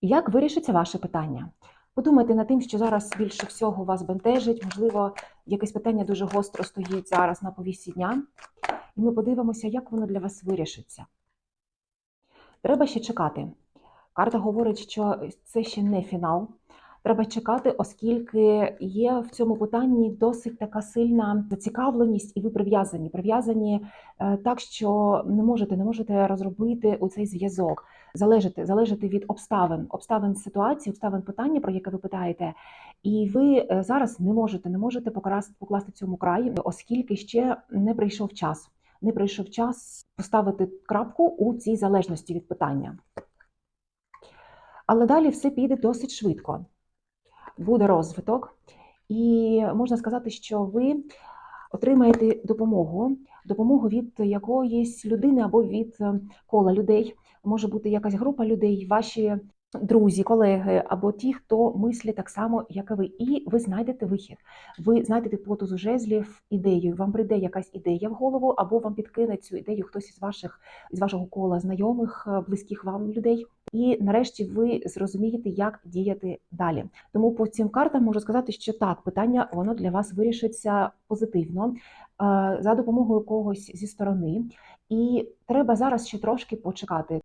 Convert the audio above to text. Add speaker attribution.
Speaker 1: Як вирішиться ваше питання? Подумайте над тим, що зараз більше всього вас бентежить, можливо, якесь питання дуже гостро стоїть зараз на повісті дня, і ми подивимося, як воно для вас вирішиться. Треба ще чекати. Карта говорить, що це ще не фінал. Треба чекати, оскільки є в цьому питанні досить така сильна зацікавленість, і ви прив'язані. Прив'язані е, так, що не можете, не можете розробити у цей зв'язок, залежати, залежати від обставин, обставин ситуації, обставин питання, про яке ви питаєте. І ви е, зараз не можете, не можете покрас- покласти цьому край, оскільки ще не прийшов час. Не прийшов час поставити крапку у цій залежності від питання. Але далі все піде досить швидко. Буде розвиток, і можна сказати, що ви отримаєте допомогу, допомогу від якоїсь людини або від е, кола людей. Може бути якась група людей, ваші друзі, колеги або ті, хто мислять так само, як і ви, і ви знайдете вихід. Ви знайдете потузу жезлів ідеєю. Вам прийде якась ідея в голову, або вам підкине цю ідею хтось із ваших із вашого кола знайомих, е, близьких вам людей. І нарешті ви зрозумієте, як діяти далі. Тому по цим картам можу сказати, що так, питання воно для вас вирішиться позитивно е, за допомогою когось зі сторони. І треба зараз ще трошки почекати.